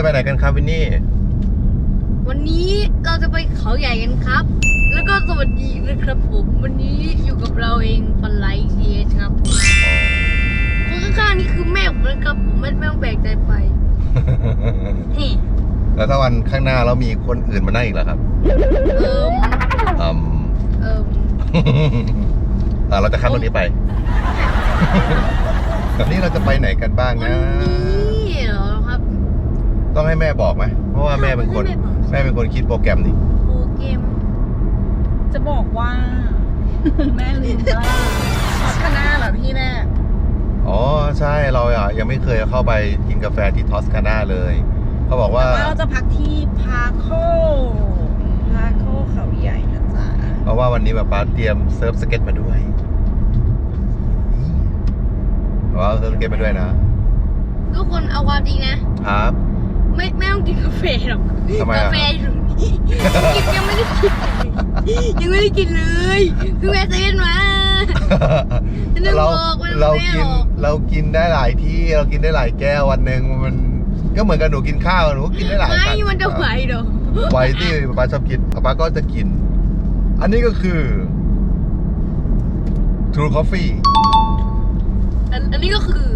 วันนี้เราไปไหนกันครับวินนี่ วันนี้เราจะไปเขาใหญ่กันครับ แล้วก็สวัสดีนะครับผม วันนี้อยู่กับเราเองฟันไลท์ซีเอชครับคนข้างๆนี่คือแม่ผมนะครับผมไม่ไม่ต้องแปลกใจไปเฮ้แล้วถ้าวันข้างหน้าเรามีคนอื่นมานั่งอีกแล้วครับ เอิมอืมเอิมอ่าเราจะข้ามตรงนี้ไปวันนี้เราจะไปไหนกันบ้างวันนะ นี้เหรอครับ ต้องให้แม่บอกไหมเพราะว่าแม่เป็นคนไม่บอกแม่เป็นคนคิดโปรแกรมนี่โปรเกมจะบอกว่า แม่ลืมว่าคณะเหรอพี่แรกอ๋อใช่เราอะยังไม่เคยเข้าไปกินกาแฟที่ทอสคานาเลย เขาบอกว่าว่าเราจะพักที่พาโคพาโคเขาใหญ่นะจ๊ะเพราะว่าวันนี้แบบป้าเตรียมเซิร์ฟสเก็ตมาด้วยเพราะว่าเซิร์ฟสเก็ตมาด้วยนะทุกคนเอาความจริงนะครับ ไม่ไม่ต้องกินกาแฟหรอกทำไมอะ กาแฟอยู่นี่กินยังไม่ได้กินเลยยังไม่ได้กินเลยเพิ่งแวะเซเว่นมาจะนึกเราบอกว่าเราไม่กินออก เรากินได้หลายที่เรากินได้หลายแก้ววันหนึ่งมันก็เหมือนกับหนูกินข้าวหนูก็กินได้หลายไม่ครั้งมันจะไหวเหรอไหวที่ป้าชอบกินป้าก็จะกิน อันนี้ก็คือ True Coffee อันอันนี้ก็คือ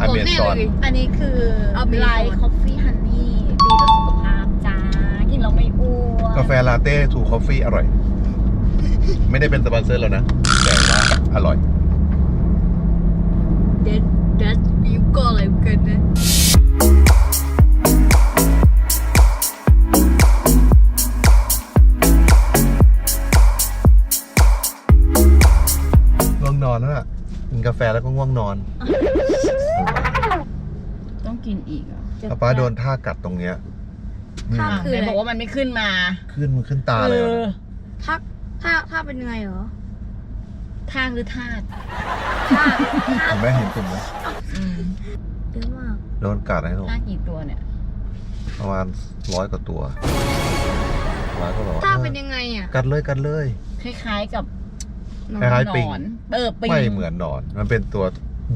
อเมผมแน่ซอนเลย อันนี้คือเอาไป ไลท์คอฟฟี่ฮั กาแฟลาเต้ True Coffee อร่อย ไม่ได้เป็นสปอนเซอร์แล้วนะ แต่ว่าอร่อย เด็ดเด็ดบิวก็อะไรเกินนะง่วงนอนแล้วน่ะกินกาแฟแล้วก็ง่วงนอนต้องกินอีกเหรอะ ป้าโดนท่ากัดตรงเนี้ย ถ้าคือไหนอะไรบอกว่ามันไม่ขึ้นมาขึ้นมันขึ้นตาเลยออะอถ้าถ้าถ้าเป็นยังไงเหรอทางหรือธาตุถ้าเห็นไหมเห็นตุ่มไหมอืมเยอะมาก โดนกัดให้หนูธาตุกี่ตัวเนี่ย ประมาณร้อยกว่าตัวป้าก็บอกว่าถ้าเออเป็นยังไงอะกัดเลยกัดเลย คล้ายๆกับคล้ายๆหปิงนอนเออปิงไม่เหมือนหนอน มันเป็นตัว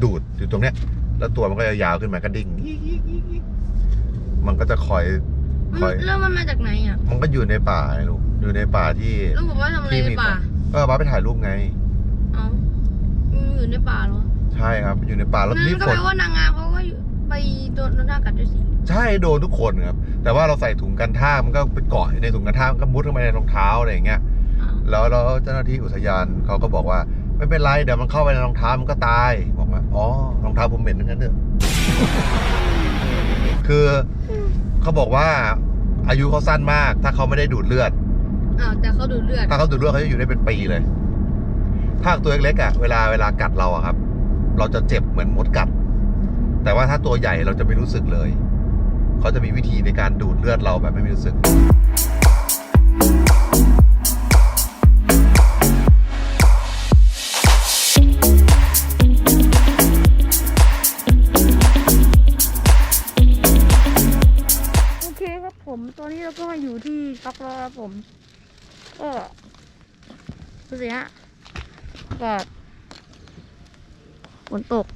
ดูดอยู่ตรงเนี้ย แล้วตัวมันก็ยาวๆขึ้นมากระดิ่ง มันก็จะคอย คอยแล้วมันมาจากไหนอะ มันก็อยู่ในป่าไงลูก อยู่ในป่าที่แล้วบอกว่าทำอะไรในป่า เออป้าไปถ่ายรูปไงเอ้ามันอยู่ในป่าเหรอ ใช่ครับ อยู่ในป่าแล้วนั่นี่นก็ฝแปนลว่านางงามเขาก็อยู่ไปโดนโดนท่ากัดด้วยสิ ใช่โดนทุกคนครับ แต่ว่าเราใส่ถุงกันท่ามันก็ไปเกาะในถุงกันท่ามันก็มุดเข้าไปในรองเท้าอะไรอย่างเงี้ยอ้าวแล้วแล้วเจ้าหน้าที่อุทยานเขาก็บอกว่า ไม่เป็นไรเดี๋ยวมันเข้าไปในรองเท้ามันก็ตาย บอกว่า อ๋อรองเท้าผมเหม็นทั้งนั้นเถอะคือ เขาบอกว่าอายุเขาสั้นมาก ถ้าเขาไม่ได้ดูดเลือด อ้าวแต่เขาดูดเลือด ถ้าเขาดูดเลือดเขาจะอยู่ได้เป็นปีเลย ถ้าตัวเล็กๆอะเวลาเวลากัดเราอะครับ เราจะเจ็บเหมือนมดกัด แต่ว่าถ้าตัวใหญ่เราจะไม่รู้สึกเลย เขาจะมีวิธีในการดูดเลือดเราแบบไม่มีรู้สึก ครับผมก็ดูสิฮะกาศฝนตก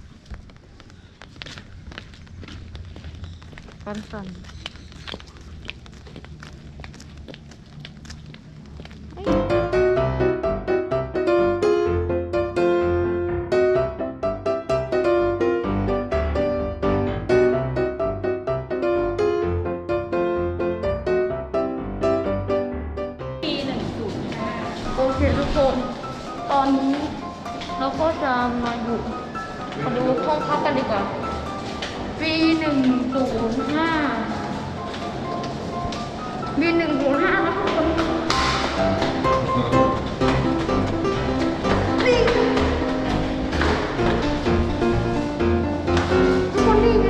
สั่นๆโกกันดีกว่าปีหนึ่งศูนย์ห้าปีหนึ่งศูนย์ห้านะทุกคนนี่ทุกคนนี่ไง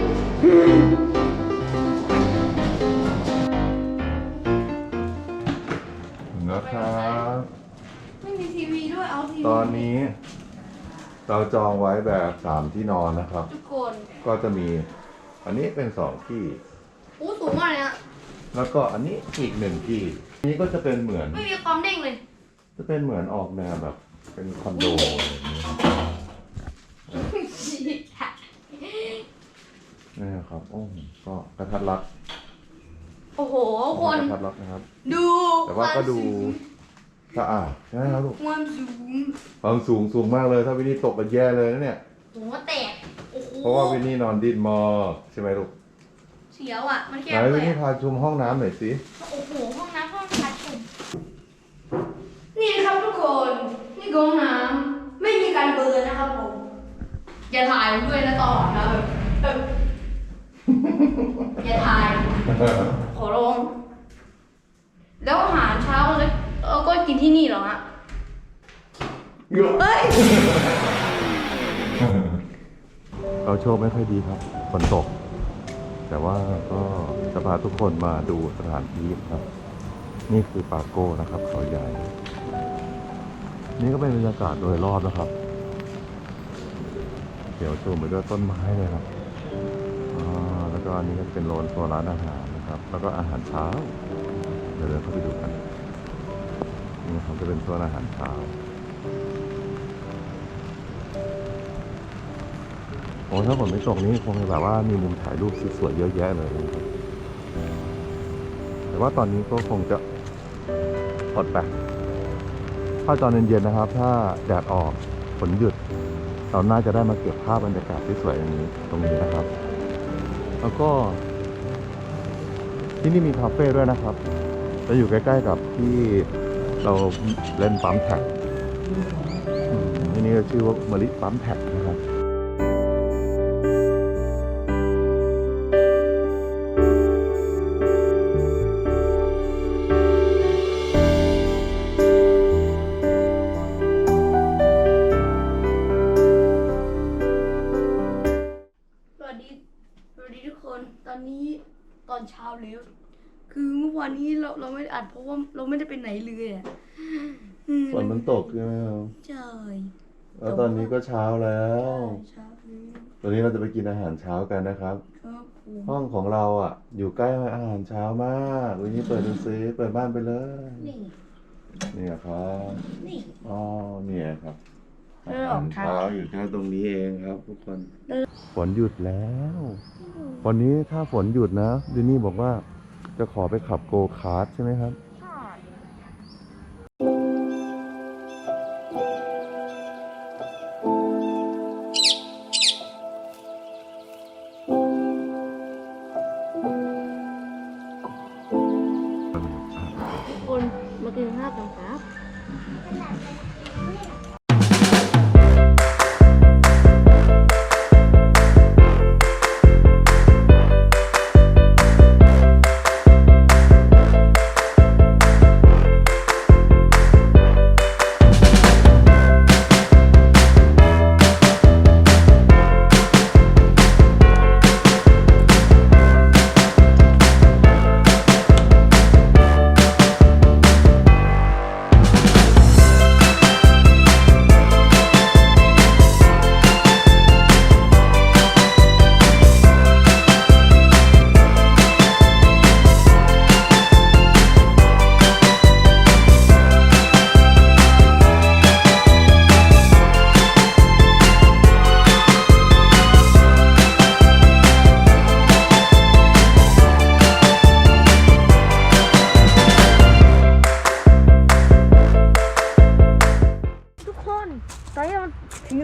นะครับ ไม่มีทีวีด้วยเอาทีวี ตอนนี้ เราจองไว้แบบสามที่นอนนะครับ ทุกคนก็จะมี อันนี้เป็นสองที่ อู้สูงมากเลยนะแล้วก็อันนี้อีกหนึ่งที่อันนี้ก็จะเป็นเหมือน ไม่มีความเด้งเลยจะเป็นเหมือนออกแนวแบบ เป็นคอนโดอะไรอย่างนี้ครับนี่ครับโอ้โหก็กระทัดรัดโอ้โห คนกระทัดรัดนะครับ ดูแต่ว่าก็ดูสะอาดใช่ไหมครับลูกความสูงความสูงสูงมากเลย ถ้าวินนี่ตกกันแย่เลยนะเนี่ย หัวแตกโอ้โหเพราะว่าวินนี่นอนดิ้นมากใช่ไหมลูกเสียวอะ มันแคไหบนเลวินยนี่อะพาชมห้องน้ำหน่อยสิโอ้โหห้องน้ำห้องพัดชมนี่นะครับทุกคน นี่คือห้องน้ำไม่มีการเบิร์นนะครับผม อย่าถ่ายผมด้วยนะตลอดนะแบบแบบอย่าถ่าย เราโชคไม่ค่อยดีครับฝนตก แต่ว่าก็จะพาทุกคนมาดูสถานที่ครับ นี่คือปาโก้นะครับเขาใหญ่ นี่ก็เป็นบรรยากาศโดยรอบนะครับ เดี๋ยวชมไปด้วยต้นไม้เลยครับอ่าแล้วก็อันนี้ก็เป็นโซนโซร้านอาหารนะครับ แล้วก็อาหารเช้า เดี๋ยวเดินเข้าไปดูกันนี่ครับจะเป็นโซนอาหารเช้า อ้ถ้าฝนไม่ตกนี่คงจะแบบว่ามีมุมถ่ายรูปสวยๆเยอะแยะเลยนะครับแต่ว่าตอนนี้ก็คงจะอดไปถ้าตอนเย็นๆนะครับ ถ้าแดดออกฝนหยุด เราน่าจะได้มาเก็บภาพบรรยากาศที่สวยอย่างนี้ตรงนี้นะครับ แล้วก็ที่นี่มีคาเฟ่ด้วยนะครับ จะอยู่ใกล้ๆกับที่เราเล่นปั๊มแท็กที่นี่ก็ชื่อว่ามะลิปั๊มแท็ก ไม่ได้ไปไหนเลยอะอืมฝนมันตกใช่ไหมครับใช่แล้วตอนนี้ก็เช้าแล้วเช้าแล้วตอนนี้เราจะไปกินอาหารเช้ากันนะครับ ครับผมห้องของเราอะ อยู่ใกล้อาหารเช้ามากวันนี้เปิดดูซิเปิดบ้านไปเลยนี่นี่ครับนี่อ๋อเนี่ยครับเออออกทางเช้าอยู่แค่ตรงนี้เองครับ ทุกคน ฝนหยุดแล้ว วันนี้ถ้าฝนหยุดนะดินี่บอกว่าจะขอไปขับโกคาร์ทใช่ไหมครับ คนมากินข้าวกันครับ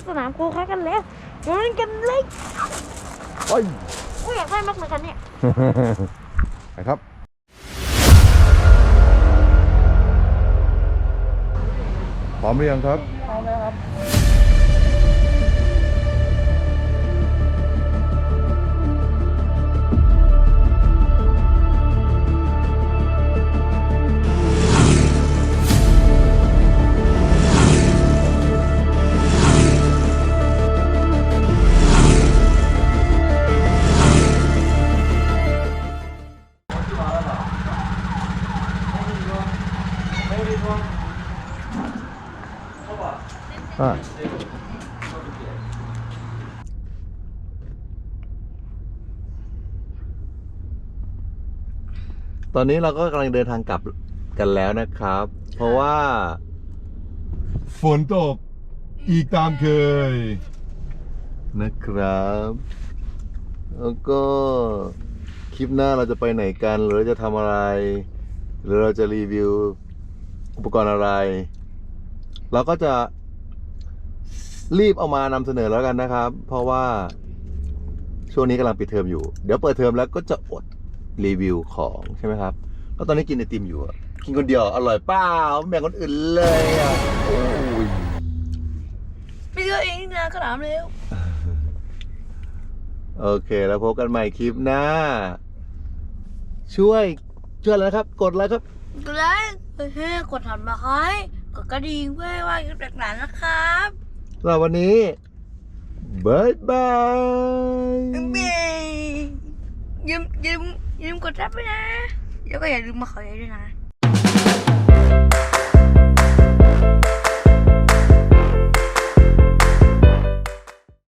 สนามโกคาร์ทกันแล้วมาเล่นกันเลยโอ้ยโอ้ยอยากได้มากเลยกันเนี่ยนะครับพร้อมหรือยังครับพร้อมแล้วครับ ตอนนี้เราก็กำลังเดินทางกลับกันแล้วนะครับ เพราะว่าฝนตกอีกตามเคย นะครับ แล้วก็คลิปหน้าเราจะไปไหนกัน หรือเราจะทำอะไร หรือเราจะรีวิวอุปกรณ์อะไร เราก็จะ รีบเอามานำเสนอแล้วกันนะครับ เพราะว่าช่วงนี้กำลังปิดเทอมอยู่ เดี๋ยวเปิดเทอมแล้วก็จะอดรีวิวของใช่ไหมครับแล้วตอนนี้กินไอติมอยู่อะกินคนเดียวอร่อยเปล่าไม่แบ่งคนอื่นเลยอะโอ้ยไม่เชื่อเองนะขนามเร็วโอเคแล้วพบกันใหม่คลิปหน้า ช่วยช่วยอะไรนะครับ กดไลค์ครับกดไลค์เฮ้ยกดถันมาคอยกดกระดิ่งเพื่อให้ว่าคลิปหลังๆนะครับ สำหรับวันนี้บายบายยืมยืมยืมกดรับไปนะ แล้วก็อย่าลืมมาขอใด้วยนะ